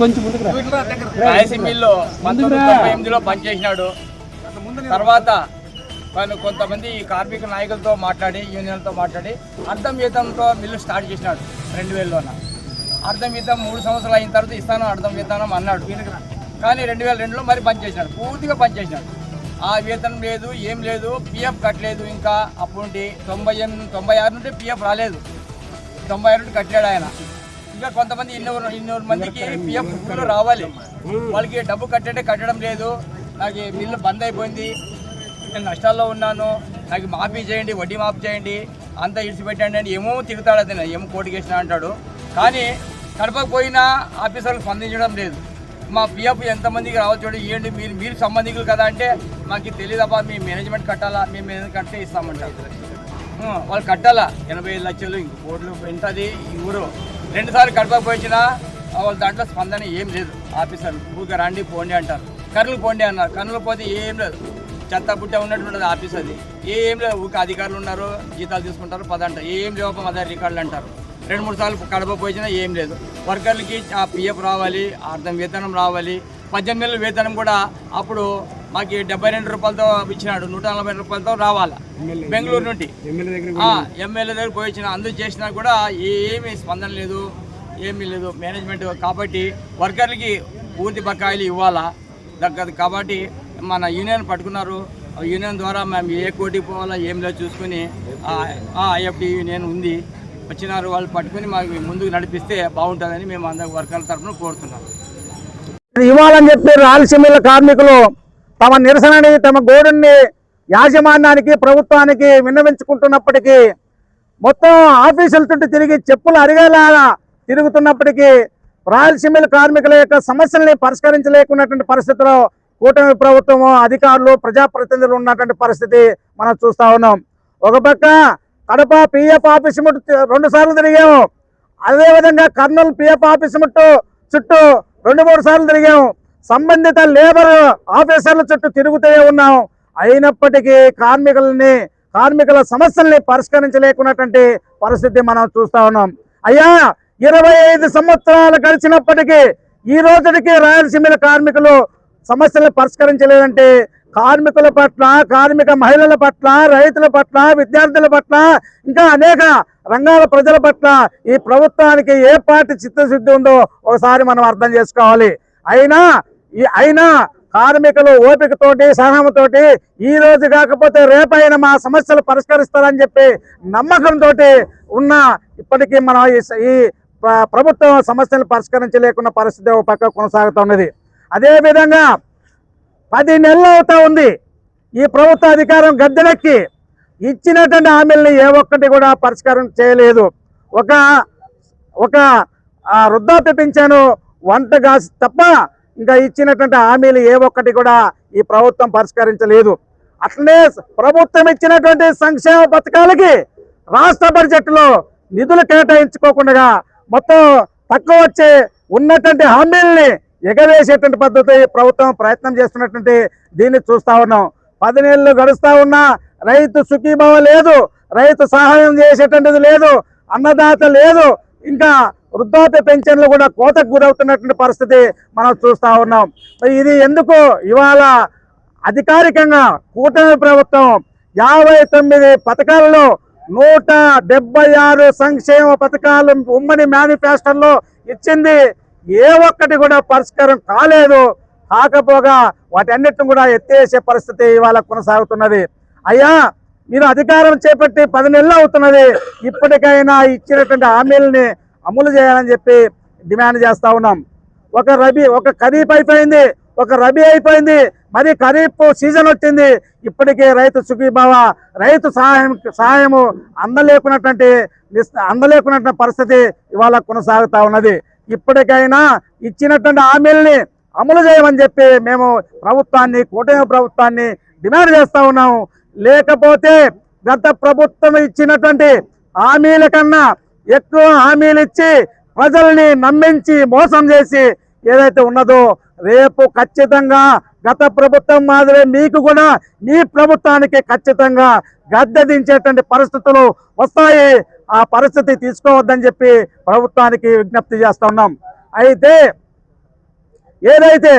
కొంచెం ముందుకు రా. రాయలసీమ మిల్లు పంతొమ్మిది వందల తొంభై ఎనిమిదిలో పనిచేసినాడు. తర్వాత తను కొంతమంది ఈ కార్మిక నాయకులతో మాట్లాడి యూనియన్తో మాట్లాడి అర్థం వేతంతో మిల్లు స్టార్ట్ చేసినాడు రెండు వేలలోన. అర్థం వేతం మూడు సంవత్సరాలు అయిన తర్వాత ఇస్తాను అర్థం వేతనం అన్నాడు. కానీ రెండు వేల రెండులో మరి పనిచేసినాడు పూర్తిగా పనిచేసినాడు. ఆ వేతనం లేదు ఏం లేదు పిఎఫ్ కట్టలేదు ఇంకా అప్పుడు నుండి తొంభై ఎనిమిది తొంభై ఆరు నుండి పిఎఫ్ రాలేదు. తొంభై ఆరు నుండి కట్టాడు ఆయన. ఇంకా కొంతమంది ఇన్నూరు ఇన్నూరు మందికి పిఎఫ్ రావాలి. వాళ్ళకి డబ్బు కట్టంటే కట్టడం లేదు. నాకు బిల్లు మిల్లు బంద్ అయిపోయింది. నేను నష్టాల్లో ఉన్నాను. నాకు మాఫీ చేయండి వడ్డీ మాఫీ చేయండి. అంతా ఇడిచిపెట్టండి అని ఏమో తిరుగుతాడు అతను. ఏమో కోటికి వేసిన అంటాడు. కానీ కడపకపోయినా ఆఫీసర్లు స్పందించడం లేదు. మా పిఎఫ్ ఎంతమందికి రావచ్చు చూడండి ఏంటి? మీరు మీరు సంబంధికులు కదా అంటే మాకు తెలియదబ్బా మీ మేనేజ్మెంట్ కట్టాలా మేము మేనేజ్మెంట్ కట్టే ఇస్తామంటారు. వాళ్ళు కట్టాలా? ఎనభై ఐదు లక్షలు ఇంక కోట్లు ఉంటుంది ఈ ఊరు. రెండుసార్లు వాళ్ళ దాంట్లో స్పందన ఏం లేదు. ఆఫీసర్లు ఊరికి రండి పోండి అంటారు. కర్నూలు పోండి అన్నారు. కర్నూలు పోతే ఏం లేదు. చెత్త బుట్ట ఉన్నటువంటిది ఆఫీస్ అది ఏం లేదు ఊరికే అధికారులు ఉన్నారు జీతాలు తీసుకుంటారు పదంట ఏం లేవు అదే రికార్డులు అంటారు. రెండు మూడు సార్లు కడప పోయించినా ఏం లేదు. వర్కర్లకి ఆ పిఎఫ్ రావాలి అర్థం వేతనం రావాలి. పద్దెనిమిది నెలల వేతనం కూడా అప్పుడు మాకు డెబ్బై రెండు రూపాయలతో ఇచ్చినాడు నూట నలభై రూపాయలతో రావాలా? బెంగళూరు నుండి. ఎమ్మెల్యే దగ్గర ఆ, ఎమ్మెల్యే దగ్గర పోయి వచ్చిన అందరూ చేసినా కూడా ఏమీ స్పందన లేదు ఏమీ లేదు. మేనేజ్మెంట్ కాబట్టి వర్కర్లకి పూర్తి బకాయిలు ఇవ్వాలా? దగ్గర కాబట్టి మన యూనియన్ పట్టుకున్నారు. ఆ యూనియన్ ద్వారా మేము ఏ కోటికి పోవాలా ఏం లేదు చూసుకుని ఐఎఫ్డి యూనియన్ ఉంది. వచ్చినారు వాళ్ళు పట్టుకుని మాకు ముందుకు నడిపిస్తే బాగుంటుందని మేము అందరు వర్కర్ల తరఫున కోరుతున్నాం. ఇవ్వాలని చెప్పి రాయలసీమల కార్మికులు తమ నిరసనని తమ గోడుని యాజమాన్యానికి ప్రభుత్వానికి విన్నవించుకుంటున్నప్పటికీ మొత్తం ఆఫీసులతో తిరిగి చెప్పులు అరిగేలాగా తిరుగుతున్నప్పటికీ రాయలసీమల కార్మికుల యొక్క సమస్యల్ని పరిష్కరించలేకున్నటువంటి పరిస్థితిలో కూటమి ప్రభుత్వము అధికారులు ప్రజాప్రతినిధులు ఉన్నటువంటి పరిస్థితి మనం చూస్తా ఉన్నాం. ఒక పక్క కడప పిఎఫ్ ఆఫీస్ ముట్టు రెండు సార్లు తిరిగాము. అదేవిధంగా కర్నూలు పిఎఫ్ ఆఫీస్ ముట్టు చుట్టూ రెండు మూడు సార్లు తిరిగాము. సంబంధిత లేబర్ ఆఫీసర్ల చుట్టూ తిరుగుతూనే ఉన్నాం. అయినప్పటికీ కార్మికులని కార్మికుల సమస్యల్ని పరిష్కరించలేకున్నటువంటి పరిస్థితి మనం చూస్తా ఉన్నాం. అయ్యా ఇరవై ఐదు సంవత్సరాలు గడిచినప్పటికీ ఈ రోజుకి రాయలసీమల కార్మికులు సమస్యలను పరిష్కరించలేదంటే కార్మికుల పట్ల కార్మిక మహిళల పట్ల రైతుల పట్ల విద్యార్థుల పట్ల ఇంకా అనేక రంగాల ప్రజల పట్ల ఈ ప్రభుత్వానికి ఏ పార్టీ చిత్తశుద్ధి ఉందో ఒకసారి మనం అర్థం చేసుకోవాలి. అయినా అయినా కార్మికులు ఓపికతోటి సహనంతోటి ఈ రోజు కాకపోతే రేపైనా మా సమస్యలు పరిష్కరిస్తారని చెప్పి నమ్మకంతో ఉన్న ఇప్పటికీ మనం ఈ ఈ ప్రభుత్వం సమస్యలు పరిష్కరించలేకున్న పరిస్థితి ఒక పక్క కొనసాగుతున్నది అదేవిధంగా పది నెలలు అవుతా ఉంది. ఈ ప్రభుత్వ అధికారం గద్దెనెక్కి ఇచ్చినటువంటి హామీల్ని ఏ ఒక్కటి కూడా పరిష్కారం చేయలేదు. ఒక ఒక వృద్ధాప్య పింఛను వంట కాసి తప్ప ఇంకా ఇచ్చినటువంటి హామీలు ఏ ఒక్కటి కూడా ఈ ప్రభుత్వం పరిష్కరించలేదు. అట్లనే ప్రభుత్వం ఇచ్చినటువంటి సంక్షేమ పథకాలకి రాష్ట్ర బడ్జెట్లో నిధులు కేటాయించుకోకుండా మొత్తం తక్కువ వచ్చే ఉన్నటువంటి హామీల్ని ఎగవేసేటువంటి పద్ధతి ప్రభుత్వం ప్రయత్నం చేస్తున్నటువంటి దీన్ని చూస్తా ఉన్నాం. పది నెలలు గడుస్తా ఉన్నా రైతు సుఖీభావం లేదు రైతు సహాయం చేసేటువంటిది లేదు అన్నదాత లేదు ఇంకా వృద్ధాప్య పెన్షన్లు కూడా కోతకు గురవుతున్నటువంటి పరిస్థితి మనం చూస్తా ఉన్నాం. మరి ఇది ఎందుకు? ఇవాళ అధికారికంగా కూటమి ప్రభుత్వం యాభై తొమ్మిది పథకాలలో నూట డెబ్బై ఆరు సంక్షేమ పథకాలు ఉమ్మడి మేనిఫెస్టోలో ఇచ్చింది. ఏ ఒక్కటి కూడా పరిష్కారం కాలేదు. కాకపోగా వాటన్నిటిని కూడా ఎత్తేసే పరిస్థితి ఇవాళ కొనసాగుతున్నది. అయ్యా మీరు అధికారం చేపట్టి పది నెలలు అవుతున్నది. ఇప్పటికైనా ఇచ్చినటువంటి హామీలని అమలు చేయాలని చెప్పి డిమాండ్ చేస్తూ ఉన్నాం. ఒక రబీ ఒక ఖరీఫ్ అయిపోయింది ఒక రబీ అయిపోయింది మరి ఖరీఫ్ సీజన్ వచ్చింది. ఇప్పటికే రైతు సుఖీభావ రైతు సహాయం సహాయము అందలేకున్నటువంటి అందలేకున్నటువంటి పరిస్థితి ఇవాళ కొనసాగుతా ఉన్నది. ఇప్పటికైనా ఇచ్చినటువంటి హామీల్ని అమలు చేయమని చెప్పి మేము ప్రభుత్వాన్ని కూటమి ప్రభుత్వాన్ని డిమాండ్ చేస్తూ ఉన్నాము. లేకపోతే గత ప్రభుత్వం ఇచ్చినటువంటి హామీల కన్నా ఎక్కువ హామీలు ఇచ్చి ప్రజల్ని నమ్మించి మోసం చేసి ఏదైతే ఉన్నదో రేపు ఖచ్చితంగా గత ప్రభుత్వం మాదిరి మీకు కూడా మీ ప్రభుత్వానికి ఖచ్చితంగా గద్దె దించేటువంటి పరిస్థితులు వస్తాయి. ఆ పరిస్థితి తీసుకోవద్దని చెప్పి ప్రభుత్వానికి విజ్ఞప్తి చేస్తా ఉన్నాం. అయితే ఏదైతే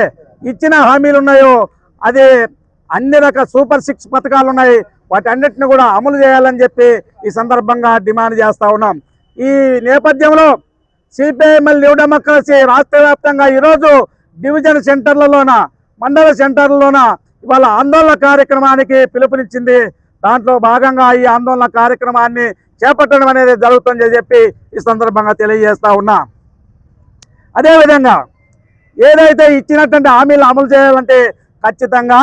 ఇచ్చిన హామీలు ఉన్నాయో అది అన్ని రకాల సూపర్ సిక్స్ పథకాలు ఉన్నాయి. వాటి అన్నిటిని కూడా అమలు చేయాలని చెప్పి ఈ సందర్భంగా డిమాండ్ చేస్తా ఉన్నాం. ఈ నేపథ్యంలో సిపిఐఎంఎల్ న్యూ డెమోక్రసీ రాష్ట్ర వ్యాప్తంగా ఈరోజు డివిజన్ సెంటర్లలోన మండల సెంటర్లలోన ఇవాళ ఆందోళన కార్యక్రమానికి పిలుపునిచ్చింది. దాంట్లో భాగంగా ఈ ఆందోళన కార్యక్రమాన్ని చేపట్టడం అనేది జరుగుతుందని చెప్పి ఈ సందర్భంగా తెలియజేస్తా ఉన్నా. అదేవిధంగా ఏదైతే ఇచ్చినటువంటి హామీలు అమలు చేయాలంటే ఖచ్చితంగా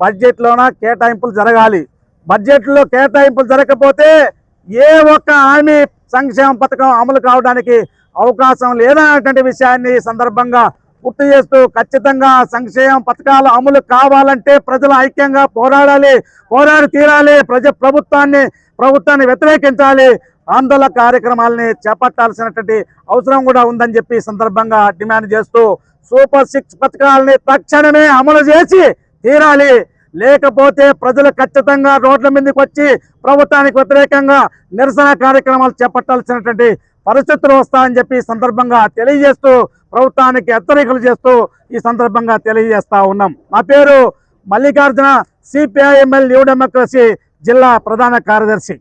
బడ్జెట్లోన కేటాయింపులు జరగాలి. బడ్జెట్లో కేటాయింపులు జరగకపోతే ఏ ఒక్క హామీ సంక్షేమ పథకం అమలు కావడానికి అవకాశం లేదనేటువంటి విషయాన్ని సందర్భంగా గుర్తు చేస్తూ ఖచ్చితంగా సంక్షేమ పథకాలు అమలు కావాలంటే ప్రజలు ఐక్యంగా పోరాడాలి పోరాడి తీరాలి ప్రజ ప్రభుత్వాన్ని ప్రభుత్వాన్ని వ్యతిరేకించాలి. ఆందోళన కార్యక్రమాలని చేపట్టాల్సినటువంటి అవసరం కూడా ఉందని చెప్పి సందర్భంగా డిమాండ్ చేస్తూ సూపర్ సిక్స్ పథకాలని తక్షణమే అమలు చేసి తీరాలి. లేకపోతే ప్రజలు ఖచ్చితంగా రోడ్ల మీదకి వచ్చి ప్రభుత్వానికి వ్యతిరేకంగా నిరసన కార్యక్రమాలు చేపట్టాల్సినటువంటి పరిస్థితులు వస్తాయని చెప్పి సందర్భంగా తెలియజేస్తూ ప్రభుత్వానికి హెచ్చరికలు చేస్తూ ఈ సందర్భంగా తెలియజేస్తా ఉన్నాం. నా పేరు మల్లికార్జున సిపిఐఎంఎల్ న్యూ డెమోక్రసీ జిల్లా ప్రధాన కార్యదర్శి.